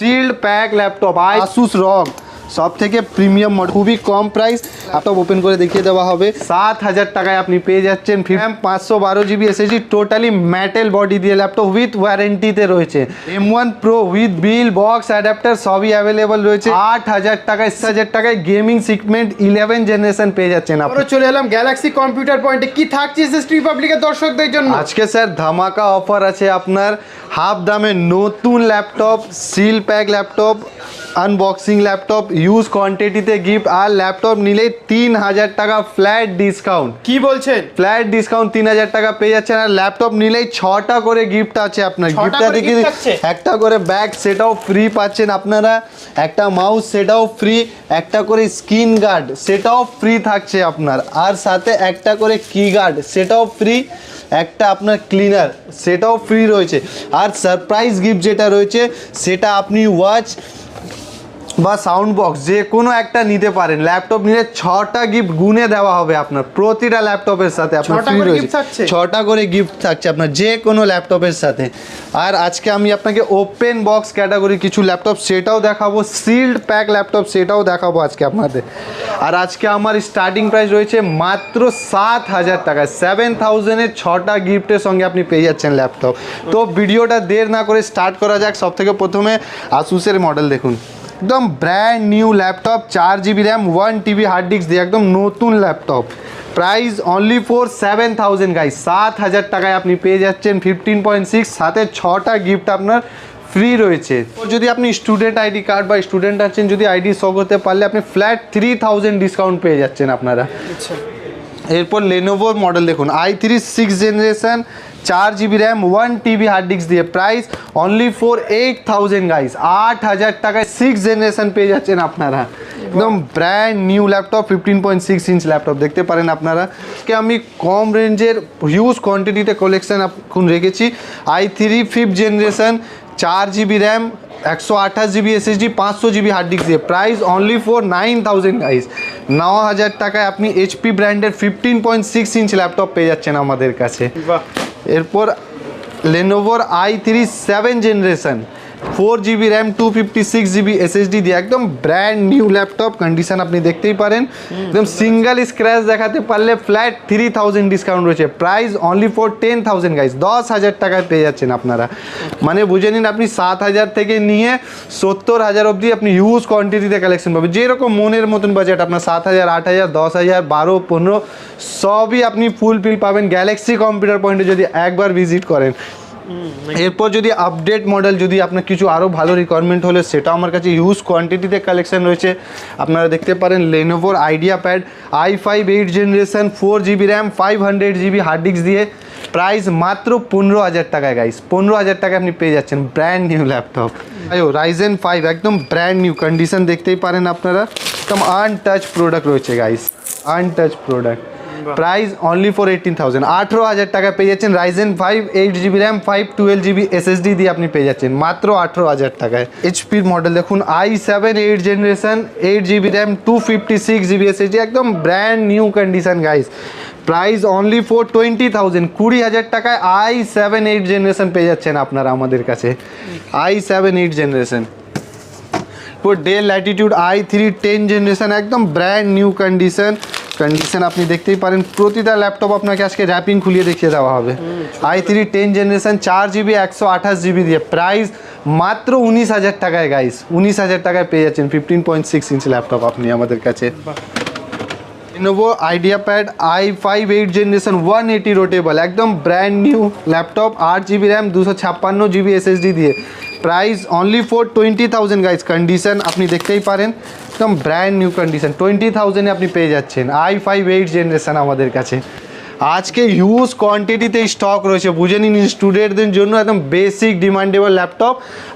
Sealed pack laptop Asus রগ সব থেকে প্রিমিয়াম মডেল খুবই কম প্রাইস ল্যাপটপ ওপেন করে দেখিয়ে দেওয়া হবে। সাত হাজার টাকায় আপনি পেয়ে যাচ্ছেন ফিফ্যাম পাঁচশো বারো GB SSD totally metal body দিয়ে ল্যাপটপ উইথ ওয়ারেন্টিতে রয়েছে। M one Pro with bill box adapter সবই অ্যাভেলেবল রয়েছে। আট হাজার টাকায় সাত হাজার টাকায় গেমিং সিগমেন্ট ইলেভেন জেনারেশন পেয়ে যাচ্ছেন আমরা চলে এলাম গ্যালাক্সি কম্পিউটার পয়েন্টে কি থাকছে রিপাবলিকের দর্শকদের জন্য? আজকে স্যার ধামাকা অফার আছে আপনার। হাফ দামে নতুন laptop seal pack laptop unboxing laptop use কোয়ান্টিটিতে gift আর ল্যাপটপ নিলে তিন হাজার টাকা ফ্ল্যাট ডিসকাউন্ট কি বলছেন? ফ্ল্যাট ডিসকাউন্ট তিন হাজার টাকা পেয়ে যাচ্ছেন আর ল্যাপটপ নিলেই ছটা করে গিফট আছে আপনার। গিফটটা দেখি একটা করে ব্যাগ সেটাও ফ্রি পাচ্ছেন আপনারা একটা মাউস সেটাও ফ্রি একটা করে স্ক্রিন গার্ড সেটাও ফ্রি থাকছে আপনার আর সাথে একটা করে কি গার্ড সেটাও ফ্রি একটা আপনার ক্লিনার সেটাও ফ্রি রয়েছে। আর সারপ্রাইজ গিফট যেটা রয়েছে সেটা আপনি ওয়াচ বা সাউন্ড বক্স যে কোনো একটা নিতে পারেন। ল্যাপটপ নিলে ছটা গিফট গুনে দেওয়া হবে আপনার। প্রতিটা ল্যাপটপের সাথে আপনার ছটা ফ্রি করে রয়েছে। ছটা করে গিফট থাকছে আপনার যে কোনো ল্যাপটপের সাথে। আর আজকে আমি আপনাকে ওপেন বক্স ক্যাটাগরি কিছু ল্যাপটপ সেটাও দেখাবো। সিল্ড প্যাক ল্যাপটপ সেটাও দেখাবো আজকে আপনাদের। আর আজকে আমার স্টার্টিং প্রাইস রয়েছে মাত্র সাত হাজার টাকা সেভেন থাউজেন্ডের ছটা গিফটের সঙ্গে আপনি পেয়ে যাচ্ছেন ল্যাপটপ তো ভিডিওটা দের না করে স্টার্ট করা যাক। সব থেকে প্রথমে আসুসের মডেল দেখুন। একদম ব্র্যান্ড নিউ ল্যাপটপ চার GB RAM one TB hard disk দিয়ে একদম নতুন laptop price only for seven thousand guys সাত হাজার টাকায় আপনি পেয়ে যাচ্ছেন ফিফটিন পয়েন্ট সিক্স সাথে ছটা গিফট আপনার ফ্রি রয়েছে। যদি আপনি স্টুডেন্ট আইডি কার্ড বা স্টুডেন্ট আছেন যদি আইডি শো করতে পারলে আপনি ফ্ল্যাট থ্রি থাউজেন্ড ডিসকাউন্ট পেয়ে যাচ্ছেন আপনারা। আচ্ছা। এরপর লেনোভোর মডেল দেখুন আই থ্রি সিক্স জেনারেশন চার GB RAM one TB hard disk দিয়ে price only for eight thousand guys আট হাজার টাকায় সিক্স জেনারেশন পেয়ে যাচ্ছেন আপনারা। একদম brand new laptop fifteen point six inch laptop দেখতে পারেন আপনারা। কে আমি কম রেঞ্জের হিউজ কোয়ান্টিটিতে কালেকশন এখন রেখেছি। আই থ্রি ফিফথ জেনারেশন চার জিবি র্যাম একশো আঠাশ জিবি এসএসডি পাঁচশো জিবি হার্ড ডিস্ক দিয়ে। Price only for nine thousand guys ন হাজার টাকায় আপনি এইচপি ব্র্যান্ডের fifteen point six inch laptop পেয়ে যাচ্ছেন আমাদের কাছে। এরপর লেনোভোর I three seven generation four GB RAM, two fifty six GB SSD দিয়ে একদম ব্র্যান্ড নিউ ল্যাপটপ কন্ডিশন আপনি দেখতেই পারেন। একদম সিঙ্গেল স্ক্র্যাচ দেখাতে পারলে ফ্ল্যাট থ্রি থাউজেন্ড ডিসকাউন্ট রয়েছে। Price only for ten thousand guys দশ হাজার টাকায় পেয়ে যাচ্ছেন আপনারা। মানে বুঝে নিন আপনি সাত হাজার থেকে নিয়ে সত্তর হাজার অবধি আপনি হিউজ কোয়ান্টিটিতে কালেকশন পাবেন। যেরকম মনের মতন বাজেট আপনার সাত হাজার, আট হাজার, দশ হাজার, বারো, পনেরো, সবই আপনি ফুল ফিল পাবেন। গ্যালাক্সি কম্পিউটার পয়েন্টে যদি একবার ভিজিট করেন এরপর যদি আপডেট মডেল যদি আপনার কিছু আরও ভালো রিকোয়ারমেন্ট হলে, সেটাও আমার কাছে ইউজ কোয়ান্টিটিতে কালেকশন রয়েছে। আপনারা দেখতে পারেন লেনোভোর IdeaPad I five eight generation four GB RAM five hundred GB hard disk দিয়ে প্রাইস মাত্র পনেরো হাজার টাকায় গাইস পনেরো হাজার টাকায় আপনি পেয়ে যাচ্ছেন ব্র্যান্ড নিউ ল্যাপটপ আয়ো রাইজেন ফাইভ একদম ব্র্যান্ড নিউ কন্ডিশন দেখতেই পারেন আপনারা। একদম আনটাচ প্রোডাক্ট রয়েছে guys untouch product price only for eighteen thousand আঠেরো হাজার টাকা পেয়ে যাচ্ছেন Ryzen five eight GB RAM five twelve GB SSD দিয়ে আপনি পেয়ে যাচ্ছেন। মাত্র আঠেরো হাজার টাকায়। এইচপির মডেল দেখুন I seven eight generation eight GB RAM two fifty six GB SSD একদম brand new condition guys price only for twenty thousand কুড়ি হাজার টাকায় আই সেভেন এইট জেনারেশন পেয়ে যাচ্ছেন আপনারা আমাদের কাছে। I seven eight generation Dell Latitude I three ten generation একদম ব্র্যান্ড নিউ কন্ডিশন কন্ডিশন আপনি দেখতেই পারেন, প্রতিটা ল্যাপটপ আপনাকে আজকে র্যাপিং খুলিয়ে দেখিয়ে দেওয়া হবে। আই থ্রি টেন জেনারেশন চার জিবি একশো আঠাশ জিবি দিয়ে। প্রাইস মাত্র উনিশ হাজার টাকায় গাইস উনিশ হাজার টাকায় পেয়ে যাচ্ছেন fifteen point six inch laptop আপনি আমাদের কাছে। Lenovo IdeaPad I five eight generation one eighty rotatable একদম ব্র্যান্ড নিউ ল্যাপটপ আট জিবি র্যাম দুশো ছাপ্পান্ন জিবি এসএসডি দিয়ে। Price only for twenty thousand guys condition আপনি দেখতেই পারেন, একদম ব্র্যান্ড নিউ কন্ডিশন টোয়েন্টি থাউজেন্ডে আপনি পেয়ে যাচ্ছেন আই ফাইভ এইট জেনারেশন আমাদের কাছে। আজকে হিউজ কোয়ান্টিটিতে স্টক রয়েছে। বুঝে নিন স্টুডেন্টদের জন্য একদম বেসিক ডিমান্ডেবল ল্যাপটপ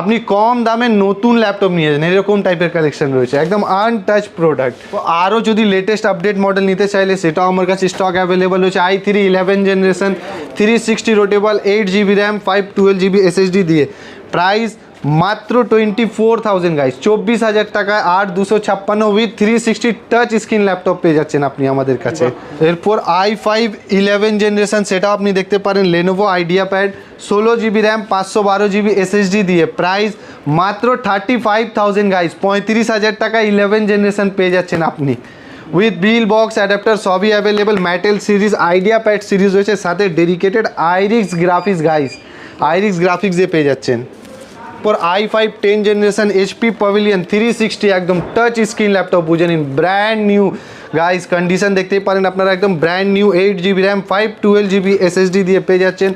আপনি কম দামে নতুন ল্যাপটপ নিয়ে যান এরকম টাইপের কালেকশন রয়েছে। একদম আনটাচ প্রোডাক্ট আরও যদি লেটেস্ট আপডেট মডেল নিতে চাইলে, সেটাও আমার কাছে স্টক অ্যাভেলেবল রয়েছে। I three eleven generation three sixty rotatable eight GB RAM five twelve GB SSD দিয়ে। প্রাইস মাত্র টোয়েন্টি ফোর থাউজেন্ড গাইস চব্বিশ হাজার টাকায় আট দুশো ছাপ্পান্ন with three sixty touch screen laptop পেয়ে যাচ্ছেন আপনি আমাদের কাছে। এরপর আই ফাইভ ইলেভেন জেনারেশন সেটাও আপনি দেখতে পারেন লেনোভো আইডিয়া প্যাড ষোলো জিবি র্যাম পাঁচশো বারো জিবি এসএসডি দিয়ে। প্রাইস মাত্র থার্টি ফাইভ থাউজেন্ড গাইস পঁয়ত্রিশ হাজার টাকা ইলেভেন জেনারেশন পেয়ে যাচ্ছেন আপনি। উইথ বিল বক্স অ্যাডাপ্টার সবই available metal series IdeaPad series রয়েছে। সাথে dedicated Iris Xe graphics guys Iris Xe graphics দিয়ে পেয়ে যাচ্ছেন। পর I five ten generation HP Pavilion three sixty একদম টাচ স্ক্রিন ল্যাপটপ বুঝে নিন ব্র্যান্ড নিউ গাইস কন্ডিশন দেখতেই পারেন আপনারা একদম brand new eight GB RAM five twelve GB SSD দিয়ে পেয়ে যাচ্ছেন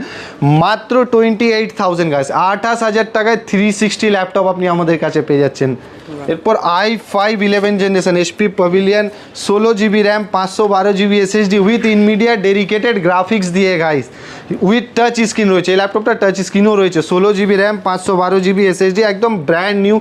মাত্র টোয়েন্টি এইট থাউজেন্ড গাইস আঠাশ হাজার টাকায় থ্রি সিক্সটি ল্যাপটপ আপনি আমাদের কাছে পেয়ে যাচ্ছেন। এরপর I five eleven generation HP Pavilion ষোলো জিবি র্যাম পাঁচশো বারো GB SSD with Nvidia dedicated graphics দিয়ে গাইস উইথ টাচ স্ক্রিন রয়েছে, এই ল্যাপটপটা টাচ স্ক্রিনও রয়েছে। ষোলো জিবি র্যাম পাঁচশো বারো জিবি এসএসডি একদম brand new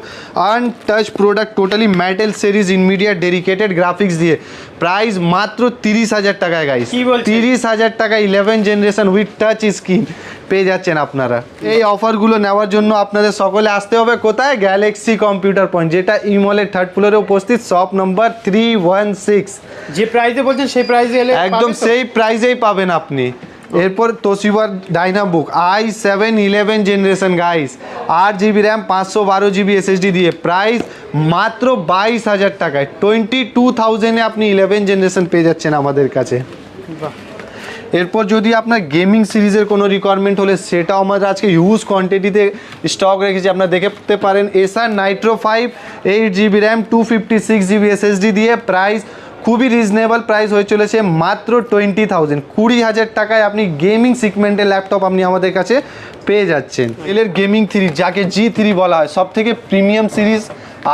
untouch product totally metal series Nvidia dedicated graphics দিয়ে। প্রাইস মাত্র তিরিশ হাজার টাকায় গাইস? তিরিশ হাজার টাকা eleven generation with touch screen পেয়ে যাচ্ছেন আপনারা। এই অফারগুলো নেওয়ার জন্য আপনাদের সকলে আসতে হবে কোথায়? গ্যালাক্সি কম্পিউটার পয়েন্ট যেটা ইমলের থার্ড ফ্লোরে উপস্থিত shop number three one six যে প্রাইসে বলছেন সেই প্রাইসে এলে একদম সেই প্রাইজেই পাবেন আপনি। এরপর তোশিবার Dynabook I seven eleven generation guys আট জিবি র্যাম পাঁচশো বারো জিবি এসএসডি দিয়ে প্রাইস মাত্র বাইশ হাজার টাকায়। টোয়েন্টি টু থাউজেন্ডে আপনি ইলেভেন জেনারেশন পেয়ে যাচ্ছেন আমাদের কাছে। এরপর যদি আপনার গেমিং সিরিজের কোনো রিকোয়ারমেন্ট হলে সেটাও আমাদের আজকে হিউজ কোয়ান্টিটিতে স্টক রেখেছি। আপনারা দেখতে পারেন Acer Nitro five eight GB RAM two fifty six GB SSD দিয়ে প্রাইস খুবই রিজনেবল প্রাইস হয়ে চলেছে মাত্র টোয়েন্টি থাউজেন্ড কুড়ি হাজার টাকায় আপনি গেমিং সিগমেন্টের ল্যাপটপ আপনি আমাদের কাছে পেয়ে যাচ্ছেন। এলের গেমিং থ্রি যাকে জি থ্রি বলা হয় সব থেকে premium series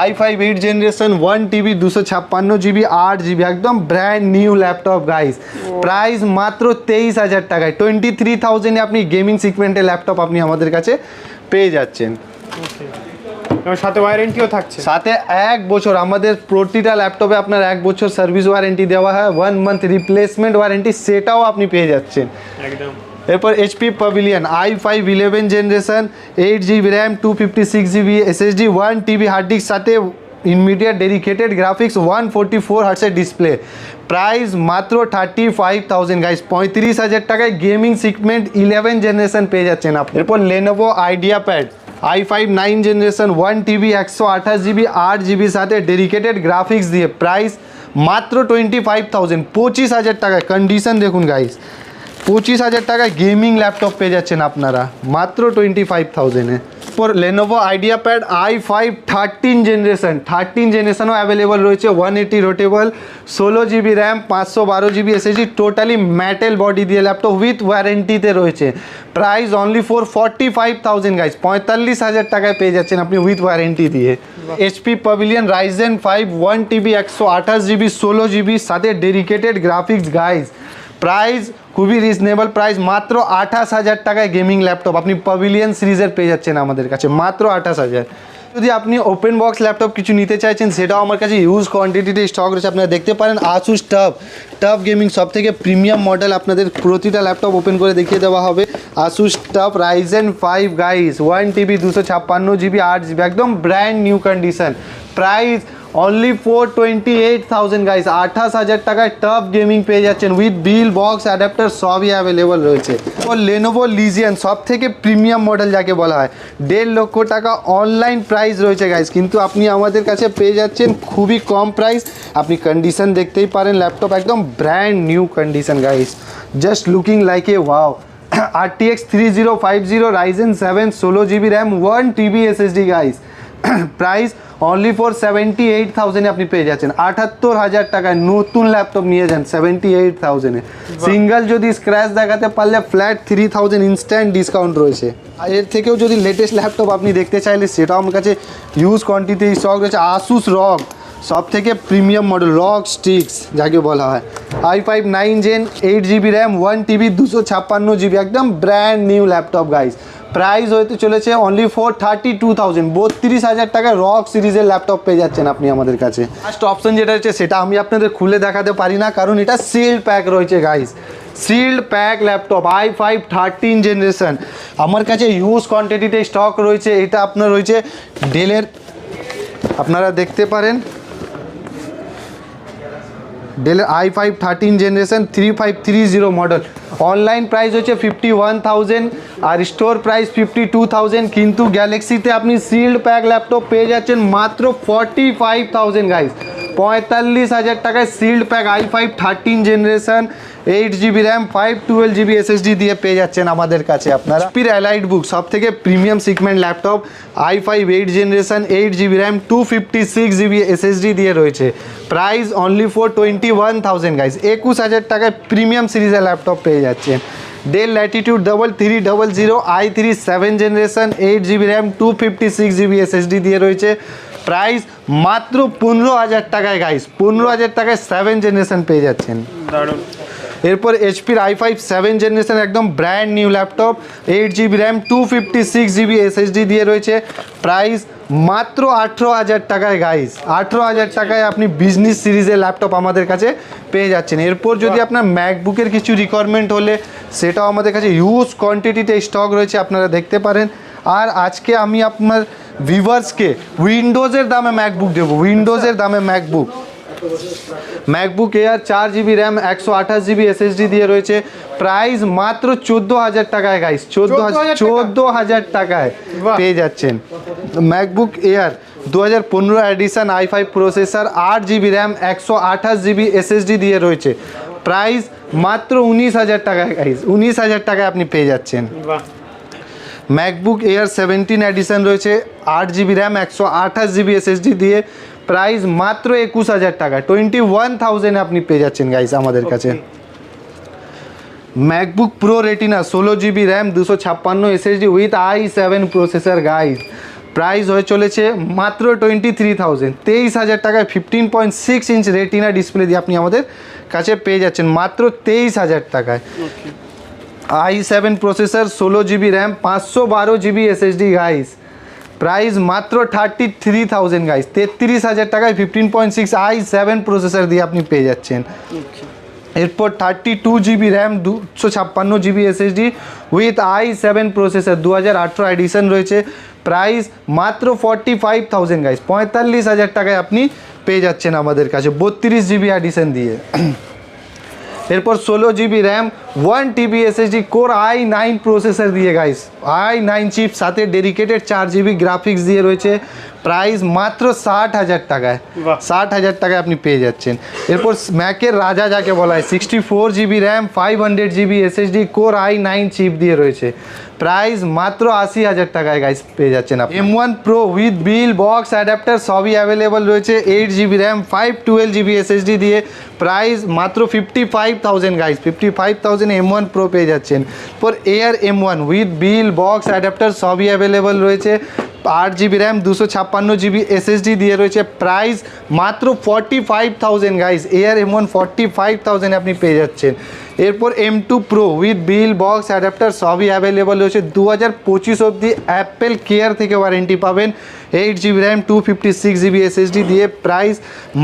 I five eight generation one TB দুশো ছাপ্পান্ন জিবি আট জিবি একদম brand new laptop guys price মাত্র তেইশ হাজার টাকায়। টোয়েন্টি থ্রি থাউজেন্ডে আপনি গেমিং সিগমেন্টের ল্যাপটপ আপনি আমাদের কাছে পেয়ে যাচ্ছেন। সাথে ওয়ারেন্টিও থাকছে। সাথে এক বছর আমাদের প্রতিটা ল্যাপটপে আপনার এক বছর সার্ভিস ওয়ারেন্টি দেওয়া হয় ওয়ান মান্থ রিপ্লেসমেন্ট ওয়ারেন্টি সেটাও আপনি পেয়ে যাচ্ছেন। একদম। এরপর HP Pavilion I five eleven generation eight GB RAM two fifty six GB SSD one TB hard disk সাথে Nvidia dedicated graphics one forty four হার্টসের display price মাত্র থার্টি ফাইভ থাউজেন্ড গাইস পঁয়ত্রিশ হাজার টাকায় গেমিং সিগমেন্ট ইলেভেন জেনারেশন পেয়ে যাচ্ছেন আপনি। এরপর Lenovo IdeaPad I five nine generation one TB একশো আঠাশ জিবি আট জিবি সাথে ডেডিকেটেড গ্রাফিক্স দিয়ে প্রাইস মাত্র টোয়েন্টি ফাইভ থাউজেন্ড পঁচিশ হাজার টাকায় কন্ডিশন দেখুন গাইস পঁচিশ হাজার টাকায় গেমিং ল্যাপটপ পেয়ে যাচ্ছেন আপনারা মাত্র টোয়েন্টি ফাইভ থাউজেন্ডে পর Lenovo IdeaPad I five thirteen generation thirteen জেনারেশনও available রয়েছে ওয়ান এইটি রোটেবল ষোলো জিবি র্যাম পাঁচশো বারো GB SSD totally metal body দিয়ে ল্যাপটপ উইথ ওয়ারেন্টিতে রয়েছে। Price only for forty five thousand guys পঁয়তাল্লিশ হাজার টাকায় পেয়ে যাচ্ছেন আপনি উইথ ওয়ারেন্টি দিয়ে। HP Pavilion Ryzen five one TB একশো আঠাশ জিবি ষোলো জিবি সাথে ডেডিকেটেড গ্রাফিক্স গাইস প্রাইস খুবই রিজনেবল প্রাইস মাত্র আঠাশ হাজার টাকায় গেমিং ল্যাপটপ। আপনি পাভিলিয়ন সিরিজের পেয়ে যাচ্ছেন আমাদের কাছে, মাত্র আঠাশ হাজার। যদি আপনি ওপেন বক্স ল্যাপটপ কিছু নিতে চাইছেন, সেটাও আমার কাছে ইউজ কোয়ান্টিটিতে স্টক রয়েছে। আপনারা দেখতে পারেন আসুস টাফ টাফ গেমিং সব থেকে প্রিমিয়াম মডেল আপনাদের প্রতিটা ল্যাপটপ ওপেন করে দেখিয়ে দেওয়া হবে। Asus TUF Ryzen five guys one TB দুশো ছাপ্পান্ন জিবি আট জিবি একদম brand new condition price only for twenty eight thousand guys আঠাশ হাজার টাকায় টপ গেমিং পেয়ে যাচ্ছেন উইথ বিল বক্স অ্যাডাপ্টার সবই অ্যাভেলেবল রয়েছে। ও লেনোভো লিজিয়ান সব থেকে প্রিমিয়াম মডেল যাকে বলা হয়, দেড় লক্ষ টাকা অনলাইন প্রাইস রয়েছে গাইস কিন্তু আপনি আমাদের কাছে পেয়ে যাচ্ছেন খুবই কম প্রাইস আপনি কন্ডিশন দেখতেই পারেন ল্যাপটপ একদম brand new condition guys just looking like a wow R T X three zero five zero Ryzen seven ষোলো GB RAM one TB SSD guys price only for seventy eight থাউজেন্ডে আপনি পেয়ে যাচ্ছেন। আটাত্তর হাজার টাকায় নতুন ল্যাপটপ নিয়ে যান সেভেন্টি এইট থাউজেন্ডে সিঙ্গেল যদি স্ক্র্যাচ দেখাতে পারলে flat three thousand instant discount রয়েছে। আর এর থেকেও যদি লেটেস্ট ল্যাপটপ আপনি দেখতে চাইলে সেটাও আমার কাছে ইউজ কোয়ান্টিটি স্টক রয়েছে। আসুস রক সব থেকে প্রিমিয়াম মডেল রক স্টিক্স যাকে বলা হয়। I five nine gen eight GB RAM one TB দুশো ছাপ্পান্ন জিবি একদম brand new laptop guys price হতে চলেছে only for thirty two thousand বত্রিশ হাজার টাকায় রক সিরিজের ল্যাপটপ পেয়ে যাচ্ছেন আপনি আমাদের কাছে। ফার্স্ট অপশন যেটা হচ্ছে, সেটা আমি আপনাদের খুলে দেখাতে পারি না, কারণ এটা সিল্ড প্যাক রয়েছে guys sealed pack laptop I five thirteen generation আমার কাছে ইউজ কোয়ান্টিটিতে স্টক রয়েছে, এটা আপনার রয়েছে ডেলের আপনারা দেখতে পারেন। ডেলের I five thirteen generation three five three zero model online price হচ্ছে ফিফটি ওয়ান থাউজেন্ড আর store price fifty two thousand কিন্তু গ্যালাক্সিতে আপনি সিল্ড প্যাক ল্যাপটপ পেয়ে যাচ্ছেন মাত্র ফর্টি ফাইভ থাউজেন্ড গাইস পঁয়তাল্লিশ হাজার টাকায় sealed pack I five thirteen generation eight GB RAM five twelve GB SSD দিয়ে পেয়ে যাচ্ছেন আমাদের কাছে আপনারা। স্পির অ্যালাইড বুক সব থেকে premium segment laptop I five eight generation eight GB RAM two fifty six GB SSD দিয়ে রয়েছে। Price only for twenty one thousand guys একুশ হাজার টাকায় প্রিমিয়াম সিরিজের ল্যাপটপ পেয়ে যাচ্ছেন। Dell Latitude double three double zero I three seven generation eight GB RAM two fifty six GB SSD দিয়ে রয়েছে। প্রাইস মাত্র পনেরো হাজার টাকায় গাইস পনেরো হাজার টাকায় সেভেন জেনারেশন পেয়ে যাচ্ছেন। দারুণ। এরপর এইচপির আই ফাইভ সেভেন জেনারেশন একদম brand new laptop eight GB RAM two fifty six GB SSD দিয়ে রয়েছে। প্রাইস মাত্র আঠেরো হাজার টাকায় গাইস আঠেরো হাজার টাকায় আপনি বিজনেস সিরিজের ল্যাপটপ আমাদের কাছে পেয়ে যাচ্ছেন। এরপর যদি আপনার ম্যাকবুকের কিছু রিকোয়ারমেন্ট হলে সেটাও আমাদের কাছে হিউজ কোয়ান্টিটিতে স্টক রয়েছে আপনারা দেখতে পারেন। আর আজকে আমি আপনার ভিভার্সকে উইন্ডোজের দামে ম্যাকবুক দেবো। উইন্ডোজের দামে ম্যাকবুক ম্যাকবুক এয়ার চার জিবি র্যাম একশো আঠাশ জিবি এসএসডি দিয়ে রয়েছে। প্রাইস মাত্র চোদ্দ হাজার টাকায় গাইস চোদ্দ হাজার 14,000 টাকা? চোদ্দ হাজার টাকায়। পেয়ে যাচ্ছেন। ম্যাকবুক এয়ার দু হাজার পনেরো এডিশন আই ফাইভ প্রসেসর আট জিবি র্যাম একশো আঠাশ জিবি এসএসডি দিয়ে রয়েছে। প্রাইস মাত্র উনিশ হাজার টাকায় গাইস উনিশ হাজার টাকায় আপনি পেয়ে যাচ্ছেন। ম্যাকবুক এয়ার সেভেন্টিন এডিশন রয়েছে আট জিবি র্যাম একশো আঠাশ জিবি এসএসডি দিয়ে। প্রাইস মাত্র একুশ হাজার টাকা। টোয়েন্টি ওয়ান থাউজেন্ড আপনি পেয়ে যাচ্ছেন গাইস আমাদের কাছে। ম্যাকবুক প্রো রেটিনা ষোলো জিবি র্যাম দুশো ছাপ্পান্ন SSD with I seven processor guys price হয়ে চলেছে মাত্র টোয়েন্টি থ্রি থাউজেন্ড। তেইশ হাজার টাকায় fifteen point six inch Retina display দিয়ে আপনি আমাদের কাছে পেয়ে যাচ্ছেন মাত্র তেইশ হাজার টাকায়। আই সেভেন প্রসেসর ষোলো জিবি র্যাম পাঁচশো বারো জিবি এসএসডি গাইস প্রাইস মাত্র থার্টি থ্রি থাউজেন্ড গাইস তেত্রিশ হাজার টাকায় fifteen point six I seven processor দিয়ে আপনি পেয়ে যাচ্ছেন। এরপর থার্টি টু জিবি র্যাম দুশো ছাপ্পান্ন GB SSD with I seven processor দু হাজার আঠেরো এডিশন রয়েছে। প্রাইস মাত্র ফর্টি ফাইভ থাউজেন্ড গাইস পঁয়তাল্লিশ হাজার টাকায় আপনি পেয়ে যাচ্ছেন আমাদের কাছে। বত্রিশ জিবি এডিশন দিয়ে। এরপর ষোলো GB RAM one TB SSD core I nine processor দিয়ে গাইস আই নাইন চিপ সাথে ডেডিকেটেড চার জিবি গ্রাফিক্স দিয়ে রয়েছে। প্রাইস মাত্র ষাট হাজার টাকায়। ষাট হাজার টাকায় আপনি পেয়ে যাচ্ছেন। এরপর ম্যাকের রাজা যাকে বলা হয় sixty four GB RAM five hundred GB SSD core I nine chip দিয়ে রয়েছে। প্রাইস মাত্র আশি হাজার টাকায় গাইস পেয়ে যাচ্ছেন আপনি। M one pro with bill box adapter সবই অ্যাভেলেবল রয়েছে eight GB RAM five twelve GB SSD দিয়ে। প্রাইস মাত্র fifty five thousand guys fifty five thousand M one pro পেয়ে যাচ্ছেন। পর air M one with bill box adapter সবই available রয়েছে। আট জিবি র্যাম দুশো ছাপ্পান্ন জিবি এসএসডি দিয়ে রয়েছে। প্রাইস মাত্র forty five thousand guys air M one forty five thousand আপনি পেয়ে যাচ্ছেন। এরপর M two pro with bill box adapter সবই অ্যাভেলেবল রয়েছে। দু হাজার পঁচিশ অবধি অ্যাপেল কেয়ার থেকে ওয়ারেন্টি পাবেন। Eight GB RAM two fifty six GB SSD দিয়ে প্রাইস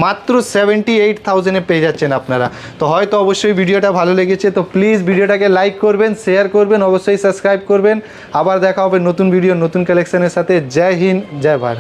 মাত্র সেভেন্টি এইট থাউজেন্ডে পেয়ে যাচ্ছেন আপনারা। তো হয়তো অবশ্যই ভিডিওটা ভালো লেগেছে, তো প্লিজ ভিডিওটাকে লাইক করবেন শেয়ার করবেন, অবশ্যই সাবস্ক্রাইব করবেন। আবার দেখা হবে নতুন ভিডিও নতুন কালেকশনের সাথে। জয় হিন্দ, জয় ভারত।